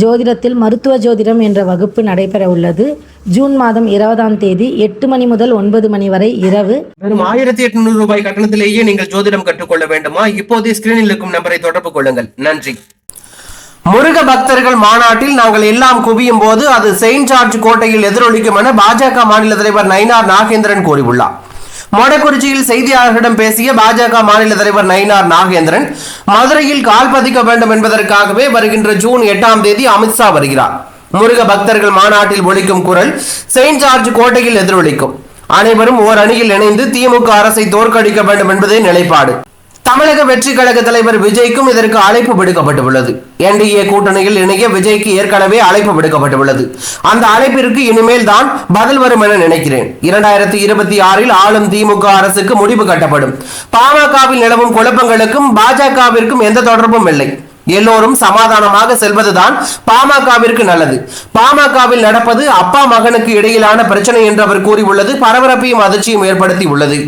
ஜோதிடத்தில் மருத்துவ ஜோதிடம் என்ற வகுப்பு நடைபெற உள்ளது ஜூன் மாதம் இருபதாம் தேதி எட்டு மணி முதல் ஒன்பது மணி வரை இரவு. வெறும் ஆயிரத்தி எட்நூறு ரூபாய் கட்டணத்திலேயே நீங்கள் ஜோதிடம் கற்றுக்கொள்ள வேண்டுமா? இப்போதே ஸ்கிரீனில் இருக்கும் நம்பரை தொடர்பு கொள்ளுங்கள். நன்றி. முருக பக்தர்கள் மாநாட்டில் நாங்கள் எல்லாம் குவியும் போது அது செயின்ட் ஜார்ஜ் கோட்டையில் எதிரொலிக்கும் என பாஜக மாநில தலைவர் நயினார் நாகேந்திரன் கூறியுள்ளார். மொடக்குறிச்சியில் செய்தியாளர்களிடம் பேசிய பாஜக மாநில தலைவர் நயினார் நாகேந்திரன் மதுரையில் கால் பதிக்க வேண்டும் என்பதற்காகவே வருகின்ற ஜூன் எட்டாம் தேதி அமித்ஷா வருகிறார். முருக பக்தர்கள் மாநாட்டில் ஒழிக்கும் குரல் செயின்ட் ஜார்ஜ் கோட்டையில் எதிரொலிக்கும். அனைவரும் ஓர் அணியில் இணைந்து திமுக அரசை தோற்கடிக்க வேண்டும் என்பதே நிலைப்பாடு. தமிழக வெற்றி கழக தலைவர் விஜய்க்கும் இதற்கு அழைப்பு விடுக்கப்பட்டுள்ளது. என்டிஏ கூட்டணியில் இணைய விஜய்க்கு ஏற்கனவே அழைப்பு விடுக்கப்பட்டுள்ளது. அந்த அழைப்பிற்கு இனிமேல் தான் பதில் வரும் என நினைக்கிறேன். இரண்டாயிரத்தி இருபத்தி ஆறில் ஆளும் திமுக அரசுக்கு முடிவு கட்டப்படும். பாமகவில் நிலவும் குழப்பங்களுக்கும் பாஜகவிற்கும் எந்த தொடர்பும் இல்லை. எல்லோரும் சமாதானமாக செல்வதுதான் பாமகவிற்கு நல்லது. பாமகவில் நடப்பது அப்பா மகனுக்கு இடையிலான பிரச்சனை என்று அவர் கூறியுள்ளது. பரபரப்பையும் அதிர்ச்சியும் ஏற்படுத்தி உள்ளது